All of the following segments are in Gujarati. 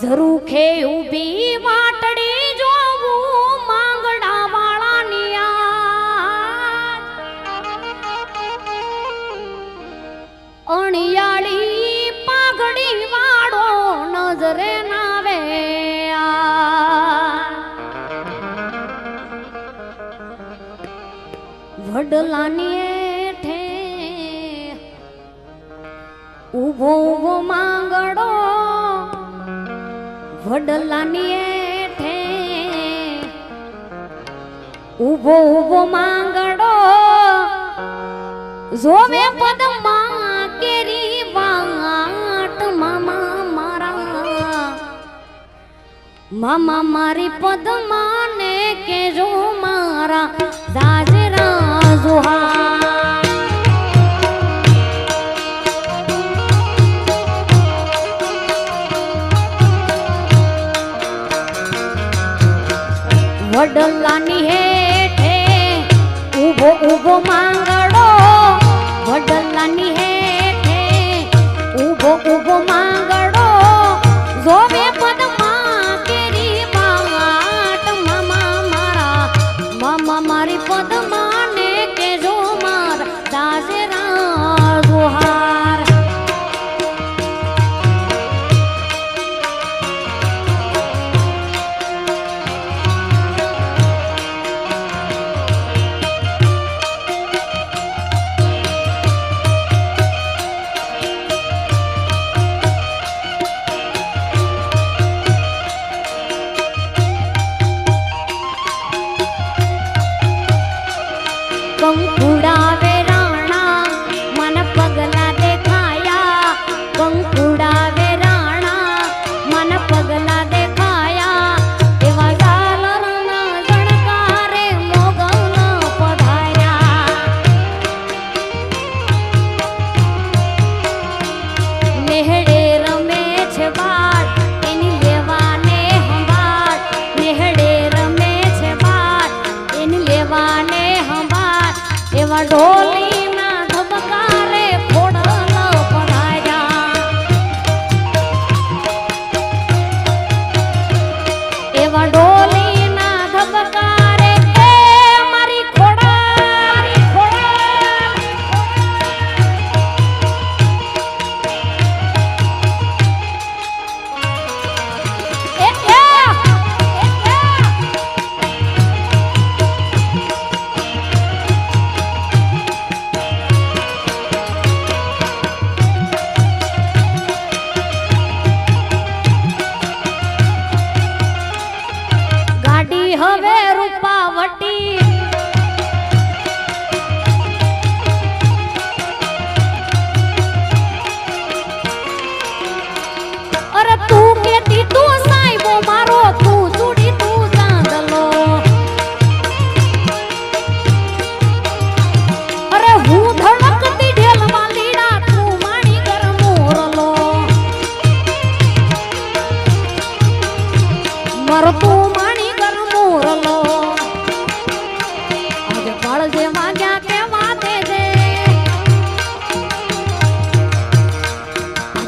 ઝરૂખે ઊભી વાટડી જોવું માંગડા વાળાની અણિયાળી પાઘડી વાળો નજરે નાવે વડલાની ઠે ઊભો ઊભો માં વડલાની ઠે ઊભો ઊભો માંગડો જોવે પદમાં કેરી વાટ. મામા મારા, મામા મારી પદ માને કેજો મારા. દાજરા જોહા ડોલાની હેઠે ઊભો ઊભો માં Bóng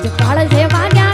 જુગાડ જેવા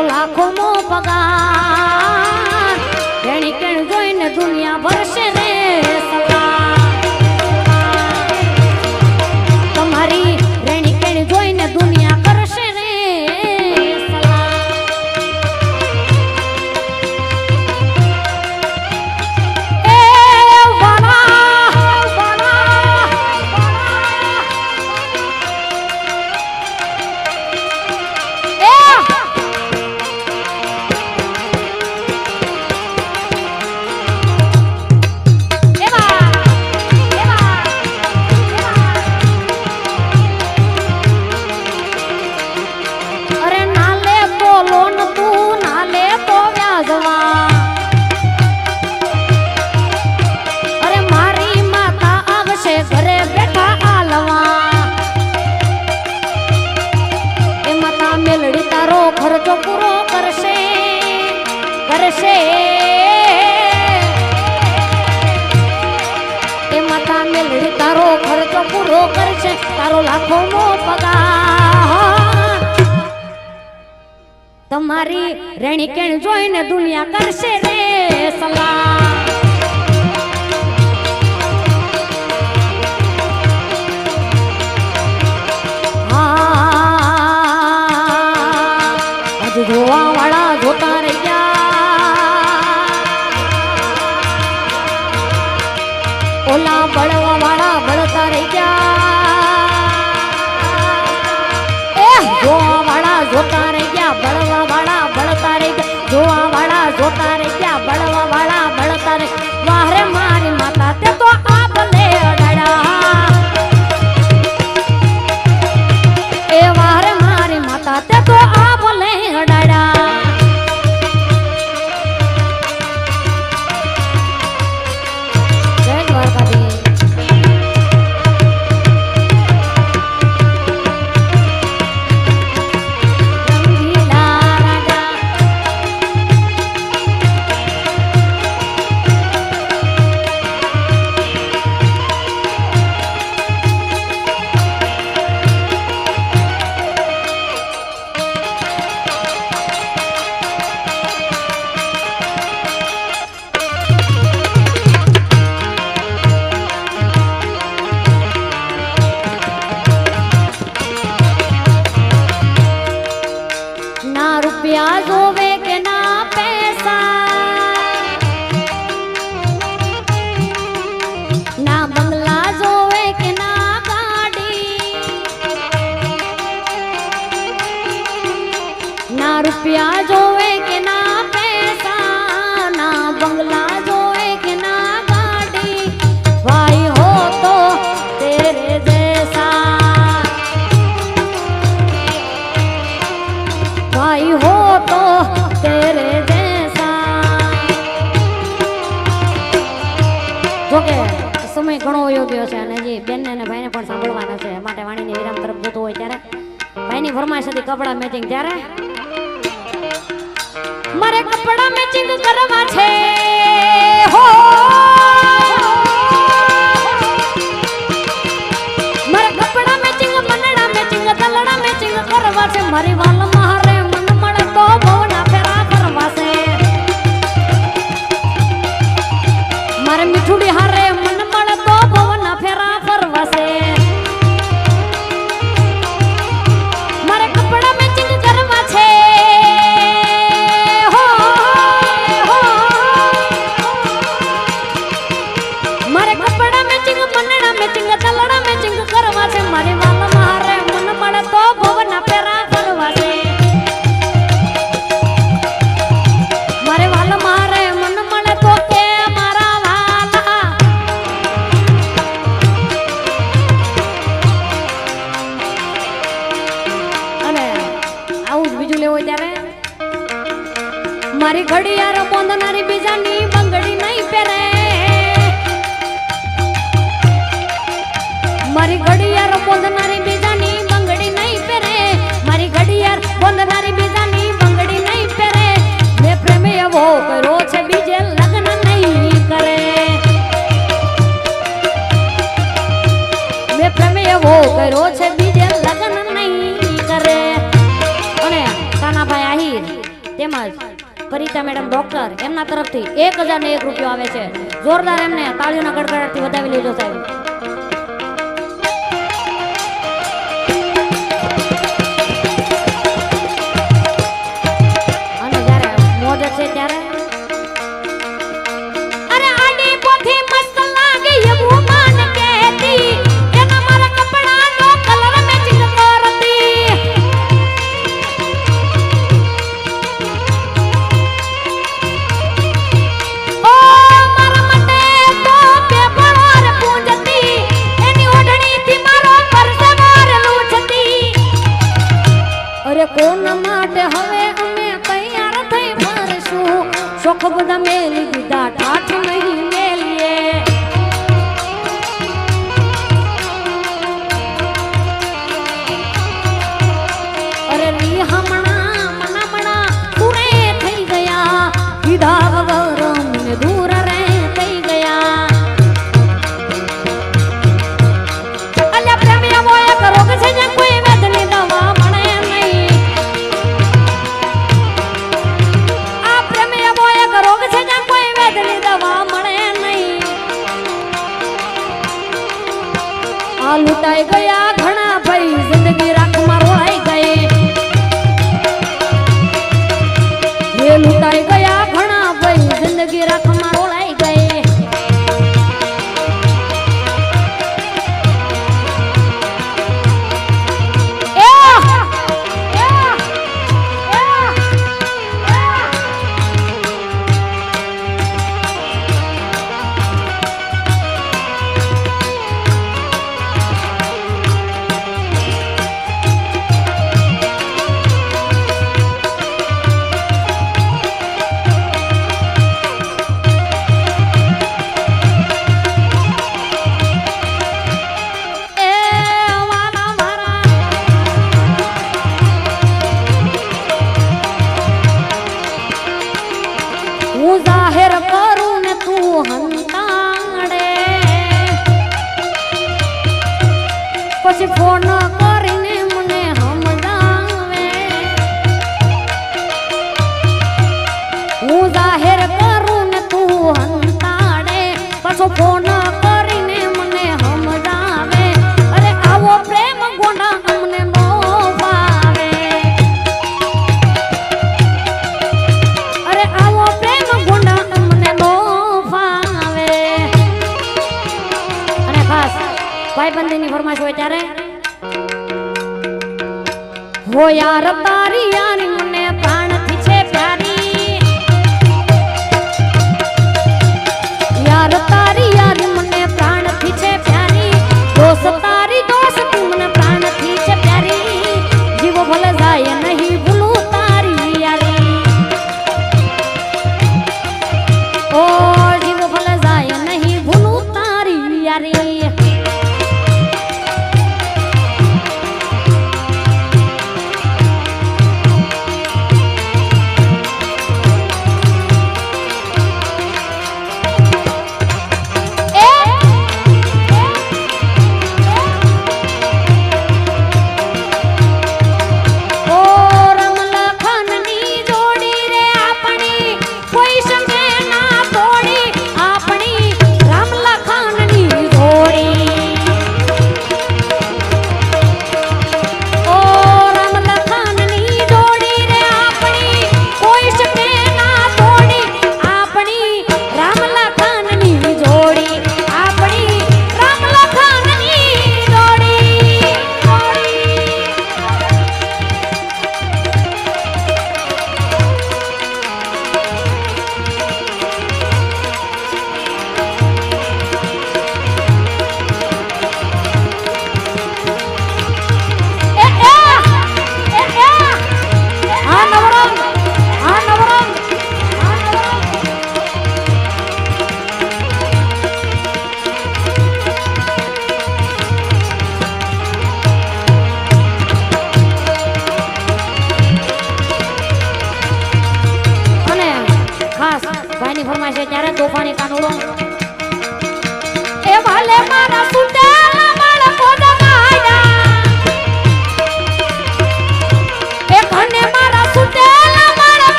તારો લાખો નો પગાર. કેણ કેણ જોઈને દુનિયા ભરશે તમારી રેણી કેણ જોઈને દુનિયા કરશે રે સલામ મેચિંગ ત્યારે મારે કપડા મેચિંગ કરવા છે. ત્યારે મારી ઘડિયાળ બોંધનારી બીજાની બંગડી નહીં પહેરે. મારી ઘડિયાળ બોંધનારી બીજાની બંગડી નહીં પહેરે. મારી ઘડિયાળ બોંધનારી બીજાની બંગડી નહીં પહેરે. મેં પ્રેમ એવો કર્યો છે, બીજે લગ્ન નહીં કરે. મેં પ્રેમ એવો કર્યો છે, બીજે લગ્ન તેમજ પરિતા મેડમ ડોક્ટર, એમના તરફથી એક હજાર ને એક રૂપિયો આવે છે. જોરદાર એમને તાળીઓના ગડગડાટથી વધાવી લેજો સાહેબ. আলুটাই গয়া હું જાહેર કરું ને તું હંતાડે. પછી ફોન કરી હોય ત્યારે. હો યાર તારી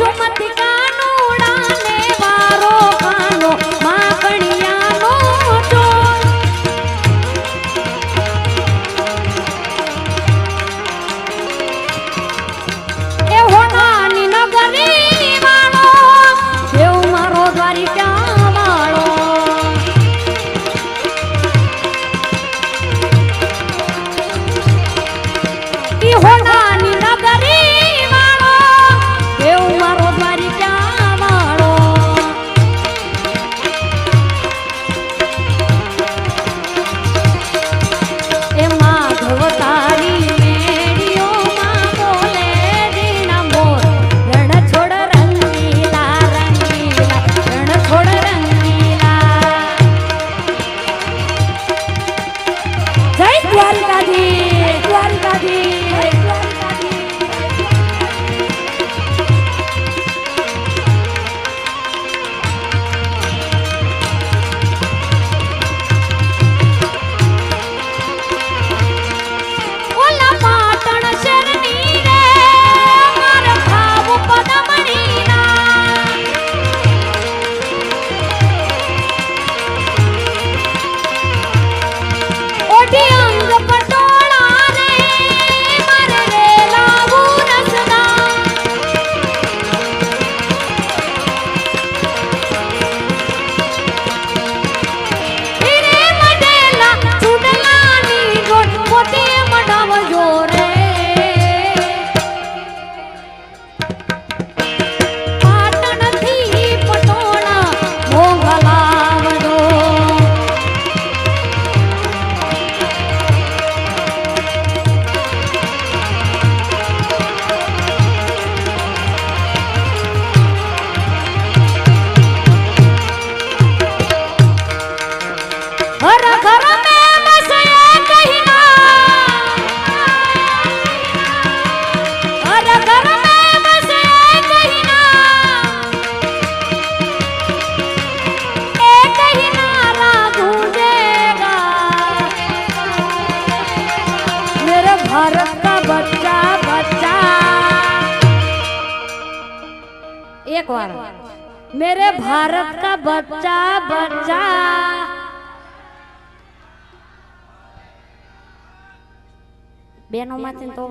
সমাধি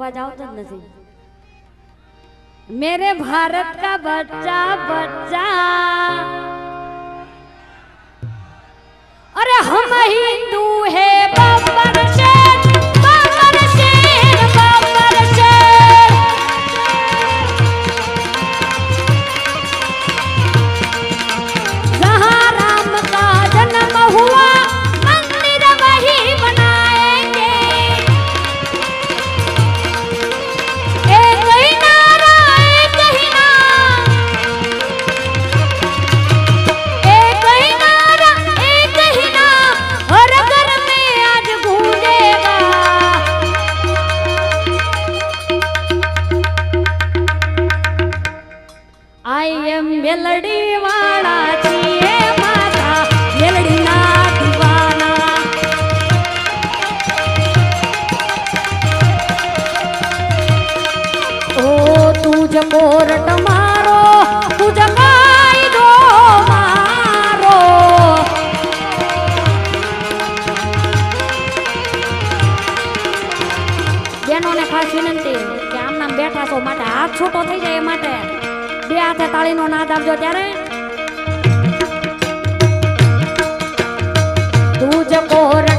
અવાજ આવતો જ નથી મેરે ભારત કા બચ્ચા બચ્ચા તુજ કોરટ મારો. ખાસ વિનંતી કે આમ નામ માટે, હાથ છૂટો થઈ જાય એ માટે. બે હાથે તાળીનો નાદ આપજો ત્યારે. તુજ કોરટ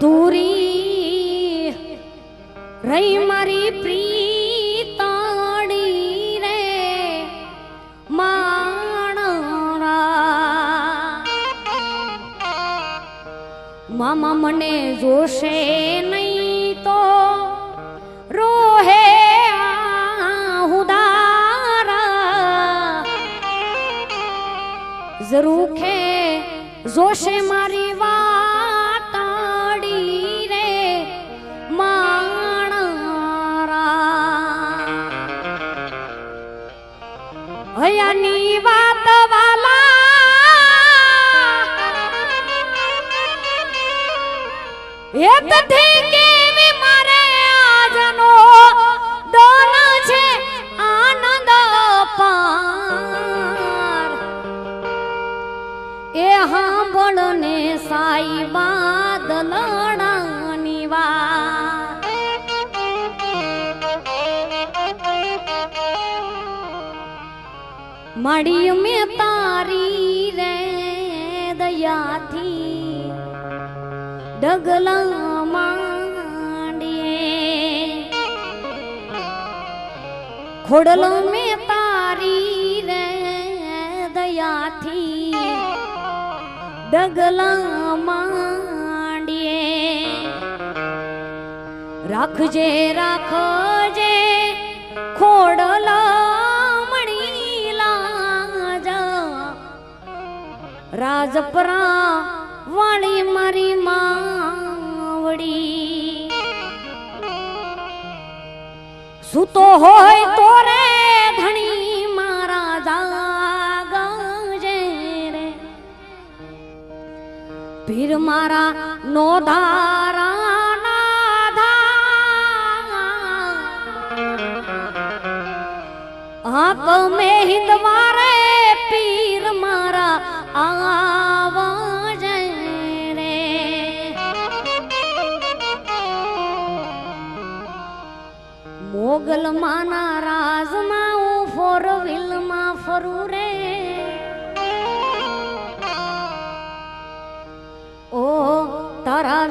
અધૂરી મળી મેં તારી રે દયાથી. ડગલા માંડીએ. ખોડલો મેં તારી રે દયાથી. ડગલા માંડીએ. રાખજે રાખજે. રાજપરા વાળી મારી માવડી. સૂતો હોય તો રે ધણી મારા જાગજે રે. પીર મારા નો ધારા આપ મે રે મોગલ માના રાજમાં હું ફોર વ્હીલમાં ફરું રે ઓ તારા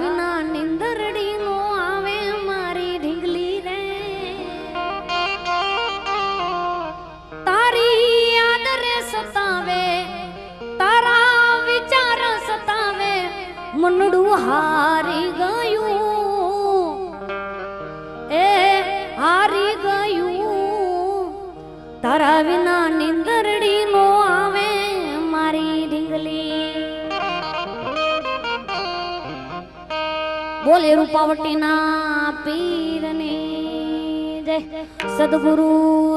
મનડું હારી ગયું એ હારી ગયું તારા વિના નિંદરડી નો આવે મારી ઢીંગલી બોલે રૂપાવટીના પીરની જય સદગુરુ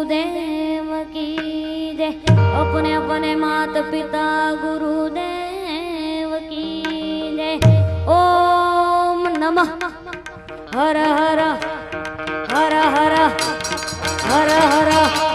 દેવ કી જય અપને અપને માત પિતા ગુરુ નમ હર હર હર હર હર હર